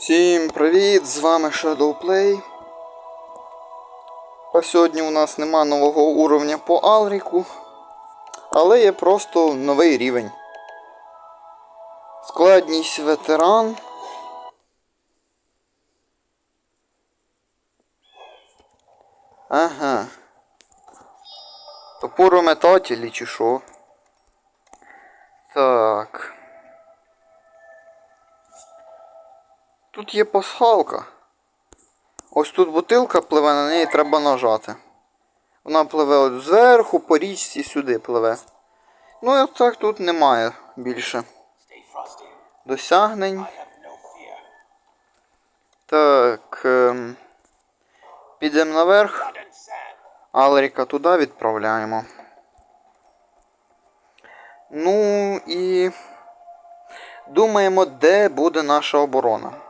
Всім привіт! З вами Shadowplay. А сьогодні у нас нема нового уровня по Алріку, але є просто новий рівень. Складність ветеран. Ага. Топорометателі чи що? Так. Тут є пасхалка. Ось тут бутилка пливе, на неї треба нажати. Вона пливе от зверху, по річці сюди пливе. Ну і так тут немає більше досягнень. Так. Ем, підемо наверх. Алріка туди відправляємо. Ну і думаємо, де буде наша оборона.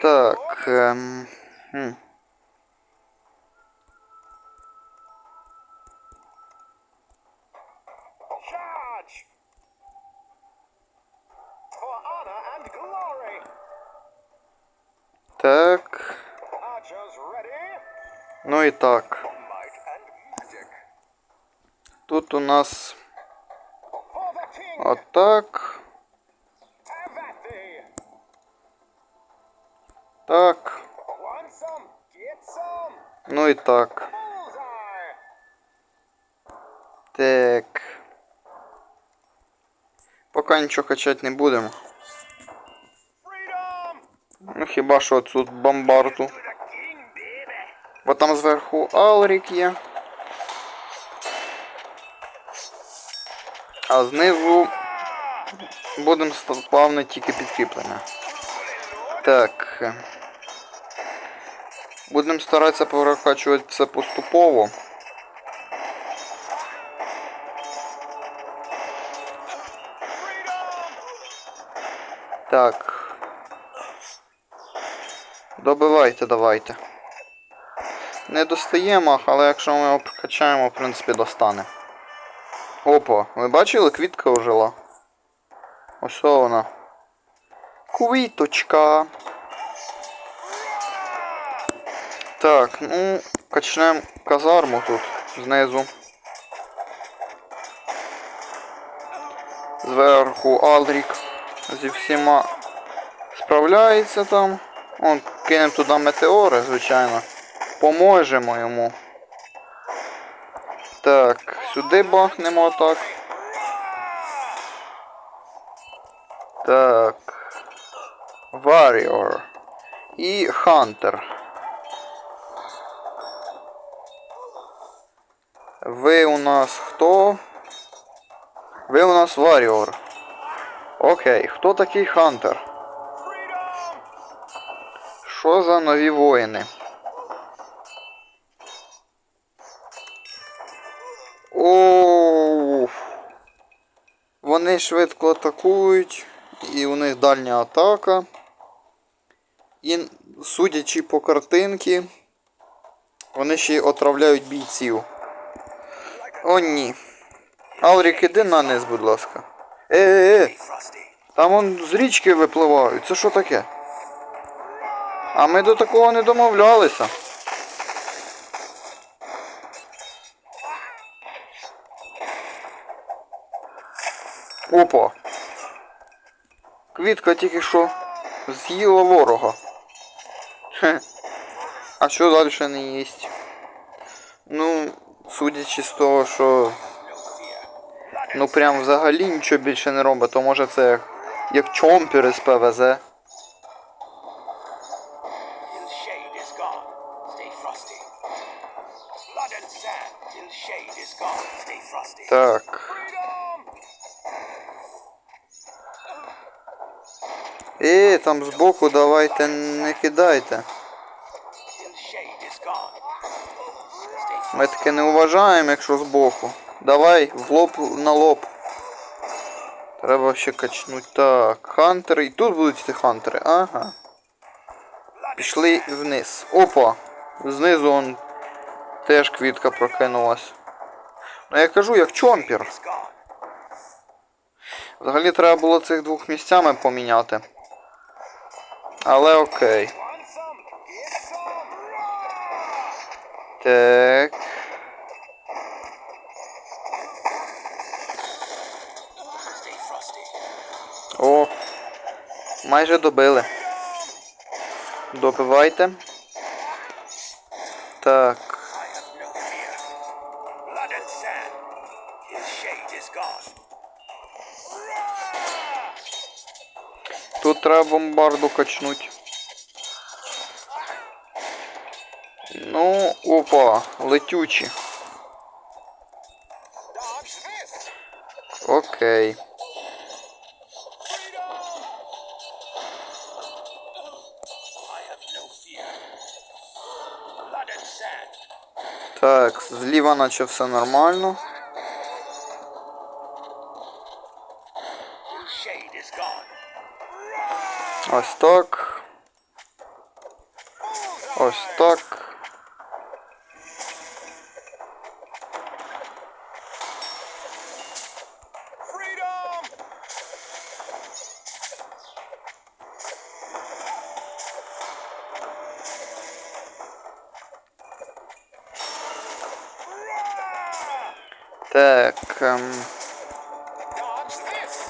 Так. Ем, хм. Charge! For honor and glory. Так. Archers ready. Ну і так. Might and magic. Тут у нас For the Так. Ну і так. Так. Поки нічого качати не будемо. Ну хіба що тут бомбарту. Бо там зверху Алрік є. А знизу будемо плавно тільки підкріплення. Так. Будемо старатися прокачувати все поступово. Так. Добивайте, давайте. Не достаємо, але якщо ми його прокачаємо, в принципі, достане. Опа, ви бачили, квітка ожила? Ось вона. Квіточка. Так, ну, качнемо казарму тут знизу. Зверху Алрік зі всіма справляється там. Он, кинемо туди метеори, звичайно. Поможемо йому. Так, сюди бахнемо так. Так. Warrior. І Hunter. Ви у нас хто? Ви у нас Warrior. Окей, хто такий Хантер? Що за нові воїни? Оу. Вони швидко атакують, і у них дальня атака. І, судячи по картинки, вони ще й отравляють бійців. О, ні. Алрік, іди на низ, будь ласка. Е-е-е! Там он з річки випливають. Це що таке? А ми до такого не домовлялися. Опа. Квітка тільки що з'їла ворога. Хе. А що далі не їсть? Ну, судячи з того, що ну прям взагалі нічого більше не робить, то може це як, як чомпір із ПВЗ. Так. Е, там збоку давайте не кидайте. Ми таке не вважаємо, якщо збоку. Давай в лоб на лоб. Треба ще качнуть. Так, хантери. І тут будуть йти хантери. Ага. Пішли вниз. Опа! Знизу он теж квітка прокинулась. Ну я кажу, як чомпір. Взагалі треба було цих двох місцями поміняти. Але окей. Так. Майже добили. Добивайте. Так. Тут треба бомбарду качнуть. Ну, опа, летючі. Окей. Так, зліва наче все нормально. Ось так. Ось так. Так. Ем,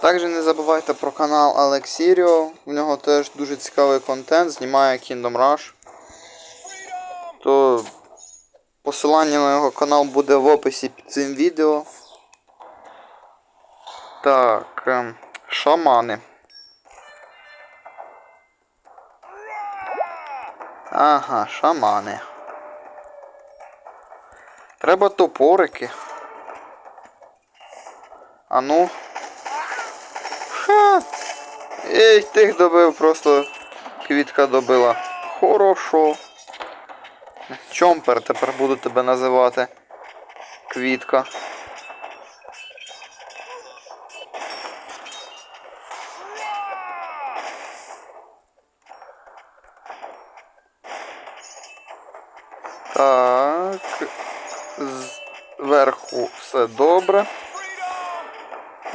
також не забувайте про канал Алексіріо. У нього теж дуже цікавий контент, знімає Kingdom Rush. То посилання на його канал буде в описі під цим відео. Так, ем, шамани. Ага, шамани. Треба топорики. А ну. Ха! Ей, тих добив, просто квітка добила. Хорошо. Чомпер тепер буду тебе називати. Квітка. Так. Зверху все добре.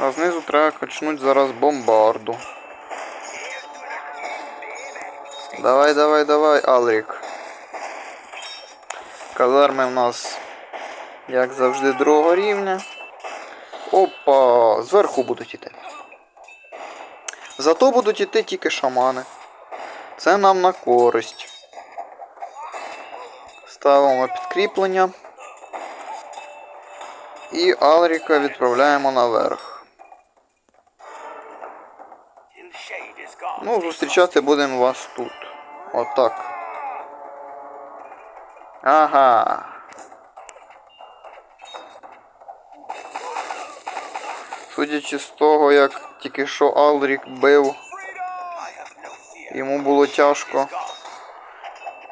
А знизу треба качнути зараз бомбарду. Давай, давай, давай, Алрік. Казарми в нас, як завжди, другого рівня. Опа, зверху будуть іти. Зато будуть іти тільки шамани. Це нам на користь. Ставимо підкріплення. І Алріка відправляємо наверх. Зустрічати будемо вас тут. Отак. Ага. Судячи з того, як тільки що Алрік бив, йому було тяжко,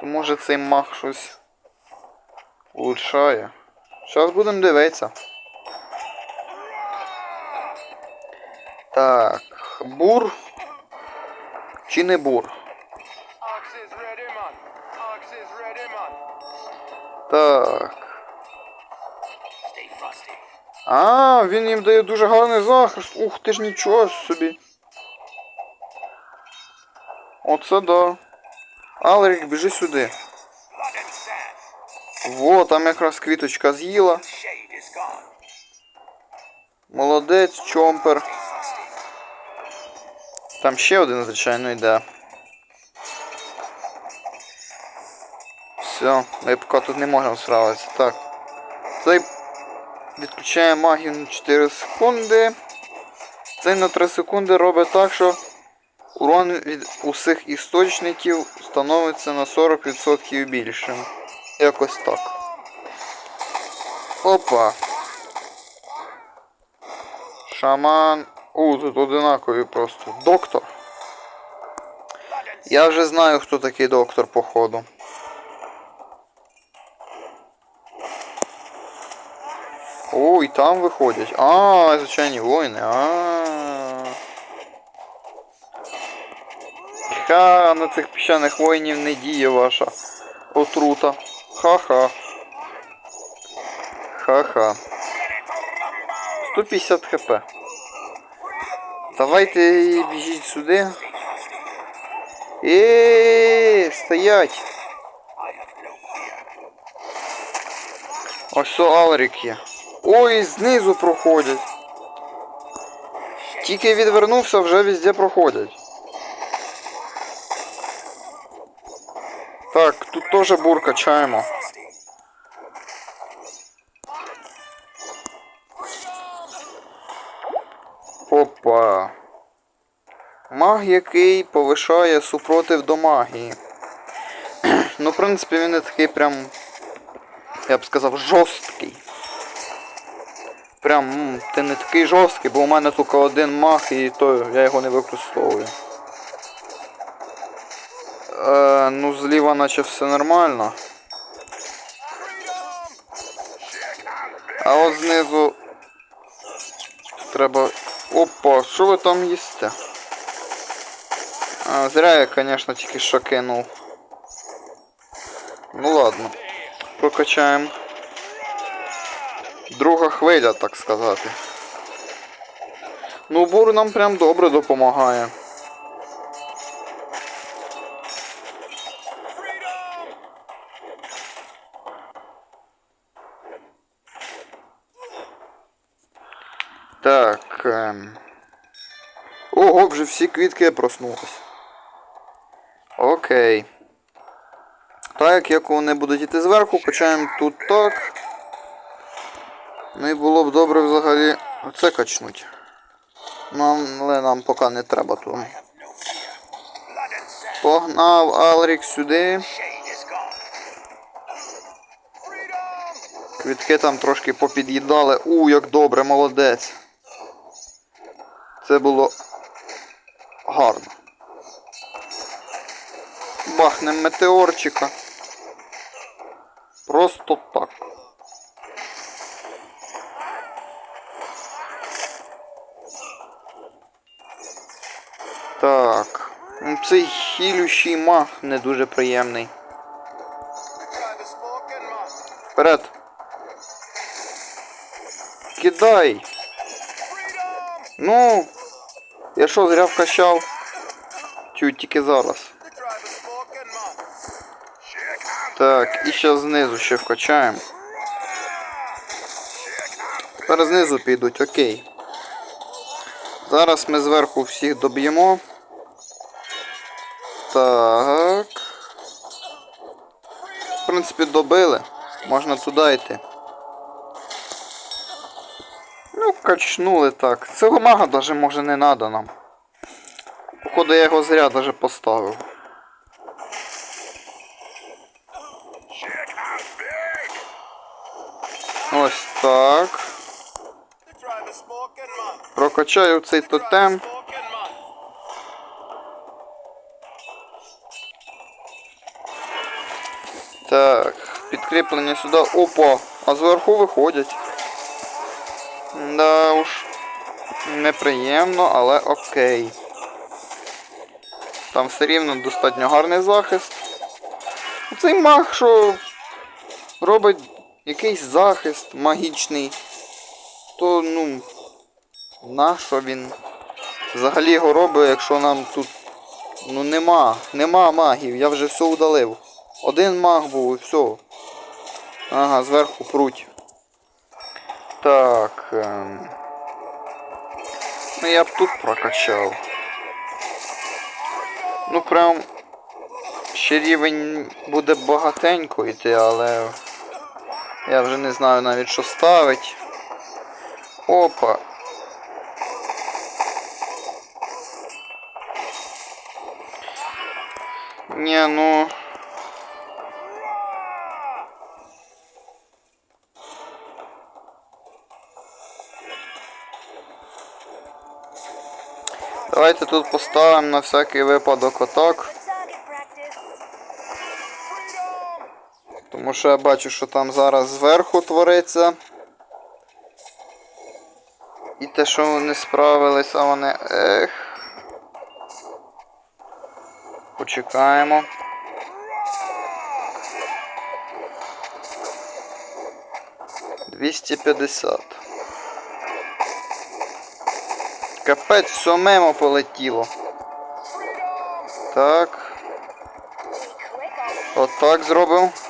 то може цей мах щось улучшає. Зараз будемо дивитися. Так, бур чи не бур? Так. А, він їм дає дуже гарний захист. Ух ти ж нічого собі. Оце да. Алрік, біжи сюди. Во, там якраз квіточка з'їла. Молодець, чомпер. Там ще один, звичайно, йде. Все, ми поки тут не можемо справитися. Так. Цей відключає магію на 4 секунди. Цей на 3 секунди робить так, що урон від усіх істочників становиться на 40% більшим. Якось так. Опа. Шаман. У, тут одинакові просто. Доктор. Я вже знаю, хто такий доктор, походу. Ой, там виходять. А, звичайні воїни. А. Ха, на цих піщаних воїнів не діє ваша отрута. Ха-ха. Ха-ха. 150 хп. Давайте біжіть сюди. Е, стоять. Ось Алрік є. Ой, знизу проходять. Тільки відвернувся, вже везде проходять. Так, тут теж бур качаємо. Frosty. Опа. Маг, який повишає супротив до магії. ну, в принципі, він не такий прям. Я б сказав, жорсткий. Прям, ти не такий жорсткий, бо у мене тільки один маг і то я його не використовую. Е, ну, зліва наче все нормально. А от знизу треба. Опа, що ви там їсте? А, зря я, конечно, тільки що. Ну ладно. Прокачаємо. Друга хвиля, так сказати. Ну, бур нам прям добре допомагає. Так. Ем... Ого, вже всі квітки проснулись. Окей. Так, як вони будуть йти зверху, качаємо тут так. Ну і було б добре взагалі оце качнуть. Нам, але нам поки не треба sand. Погнав Алрік сюди. Квітки там трошки попід'їдали. У, як добре, молодець. Це було гарно. Бахнем метеорчика. Просто так. Так. Цей хілющий мах не дуже приємний. Вперед. Кидай. Ну. Я що, зря вкачав? Чую тільки зараз. Так, і ще знизу ще вкачаємо. Тепер знизу підуть, окей. Зараз ми зверху всіх доб'ємо. Так. В принципі, добили. Можна туди йти. Ну, качнули так. Цього мага даже може не надо нам. Походу я його зря даже поставив. Ось так. Прокачаю цей тотем. Так, підкріплення сюди. Опа, а зверху виходять. Да уж. Неприємно, але окей. Там все рівно достатньо гарний захист. Цей маг, що робить якийсь захист магічний, то ну. Нащо він взагалі його робить, якщо нам тут ну нема, нема магів, я вже все удалив. Один маг був і все. Ага, зверху пруть. Так. Ем... Ну я б тут прокачав. Ну прям ще рівень буде багатенько йти, але я вже не знаю навіть що ставить. Опа. Не, ну. Давайте тут поставимо на всякий випадок отак. Тому що я бачу, що там зараз зверху твориться. І те, що вони справилися, вони. Ех. Почекаємо. Двісті п'ятдесят. Капець, все мимо полетіло. Так. Отак зробив.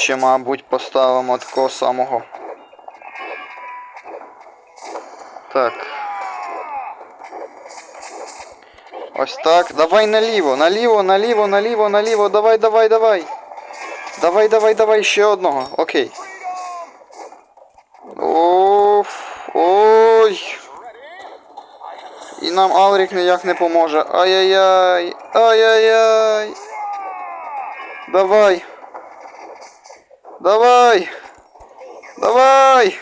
Ще, мабуть, поставимо такого самого. Так. Ось так. Давай наліво, наліво, наліво, наліво, наліво. Давай, давай, давай. Давай, давай, давай, ще одного. Окей. Оф, ой. І нам Алрік ніяк не поможе. Ай-яй-яй. Ай-яй-яй. Давай. Давай. Давай.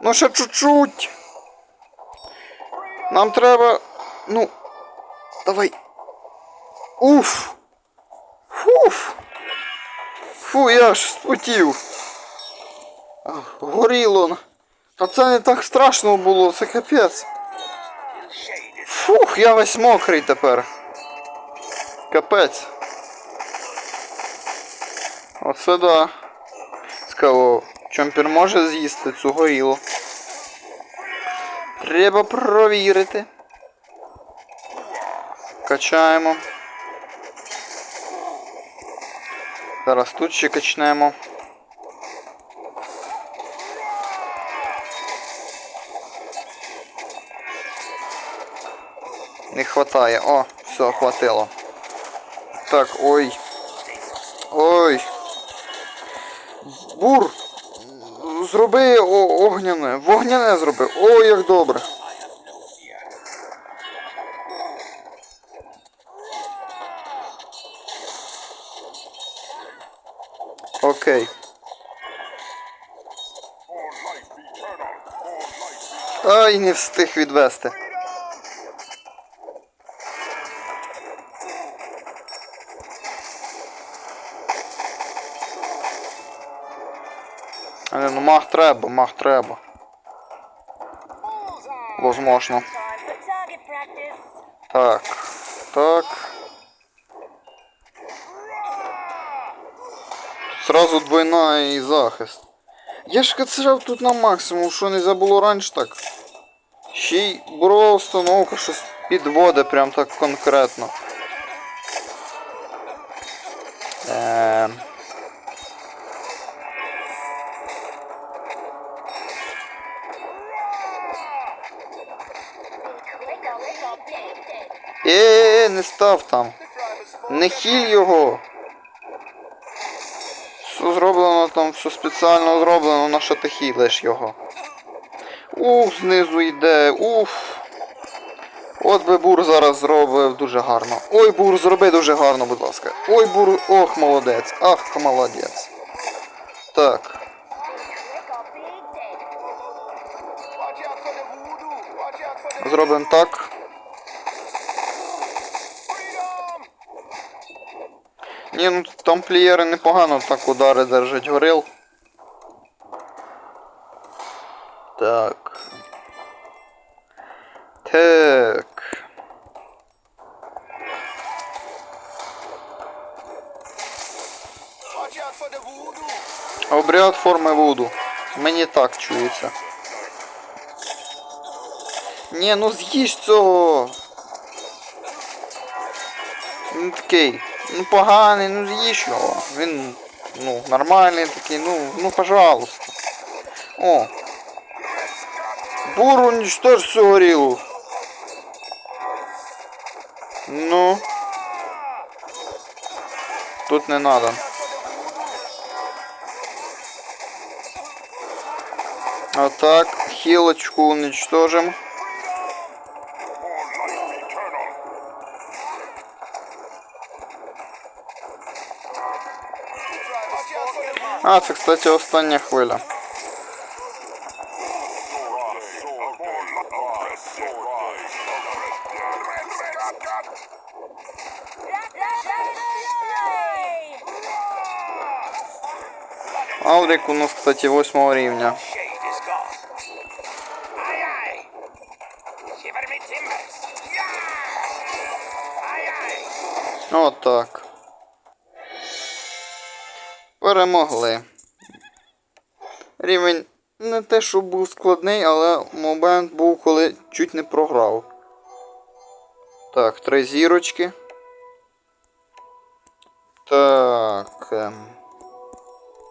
Ну ще чуть-чуть. Нам треба. Ну. Давай. Уф. Фуф. Фу, я ж спотів. А, Горіло. Та це не так страшно було, це капець. Фух, я весь мокрий тепер. Капець. Оце да. Цікаво, чомпір може з'їсти цю горілу. Треба провірити. Качаємо. Зараз тут ще качнемо. Не хватає. О, все, хватило. Так, ой. Ой. Бур. Зроби о, огняне. Вогняне зроби. Ой, як добре. Окей. Ай, не встиг відвести. Мах треба, мах треба. Возможно. Так. Так. Сразу двойна і захист. Я ж кацав тут на максимум, що не забуло раніше так. Ще й бурова установка щось підводить прям так конкретно. Не став там. Не хіль його. Все зроблено там, все спеціально зроблено, на що ти хілиш його. Уф, знизу йде, уф. От би бур зараз зробив дуже гарно. Ой, бур, зроби дуже гарно, будь ласка. Ой, бур, ох, молодець. Ах, молодець. Так. Click on Ні, ну тамплієри непогано так удари держать горил. Так. Так. Обряд форми Вуду. Мені так чується. Ні, ну з'їж цього. Він такий. Ну поганий, ну з'їж його. Він ну, нормальний такий, ну, ну пожалуйста. О. Бур уничтожь всю горілу. Ну. Тут не надо. А так, хилочку уничтожим. А, це, кстати, остання хвиля. Алрик у нас, кстати, 8 рівня. Shade is Перемогли. Рівень не те, що був складний, але момент був, коли чуть не програв. Так, три зірочки. Так. ем,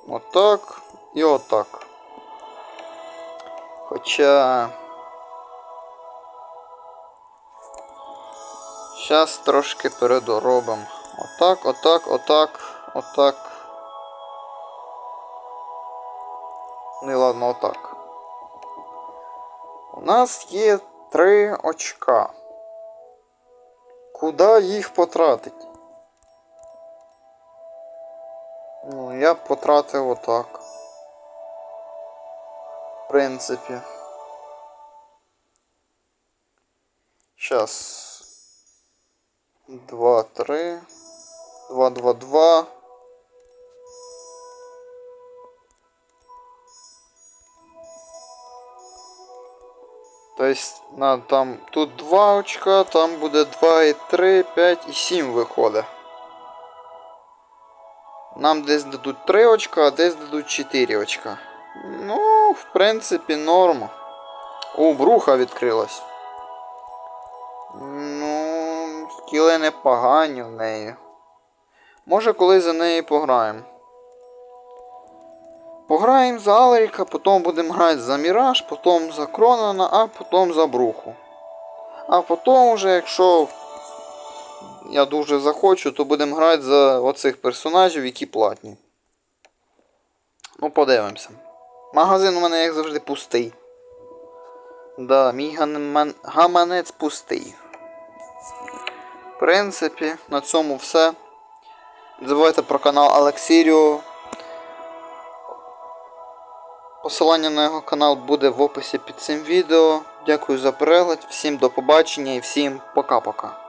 Отак і отак. Хоча. Щас трошки передоробимо. Отак, отак, отак, отак. Ну і ладно, отак. У нас є три очка. Куди їх потратить? Ну, я потратив отак. В принципі. Щас. Два, три. Два, два, два. Тобто, там, тут 2 очка, там буде 2 і 3, 5 і 7 виходить. Нам десь дадуть 3 очка, а десь дадуть 4 очка. Ну, в принципі, норма. О, бруха відкрилась. Ну, скіли непогані в неї. Може, колись за неї пограємо. Пограємо за Алеріка, потім будемо грати за Міраж, потім за Кронана, а потім за Бруху. А потім вже, якщо я дуже захочу, то будемо грати за оцих персонажів, які платні. Ну, подивимося. Магазин у мене, як завжди, пустий. Да, мій гаманець пустий. В принципі, на цьому все. Забувайте про канал Алексіріо. Посилання на його канал буде в описі під цим відео. Дякую за перегляд, всім до побачення і всім пока-пока.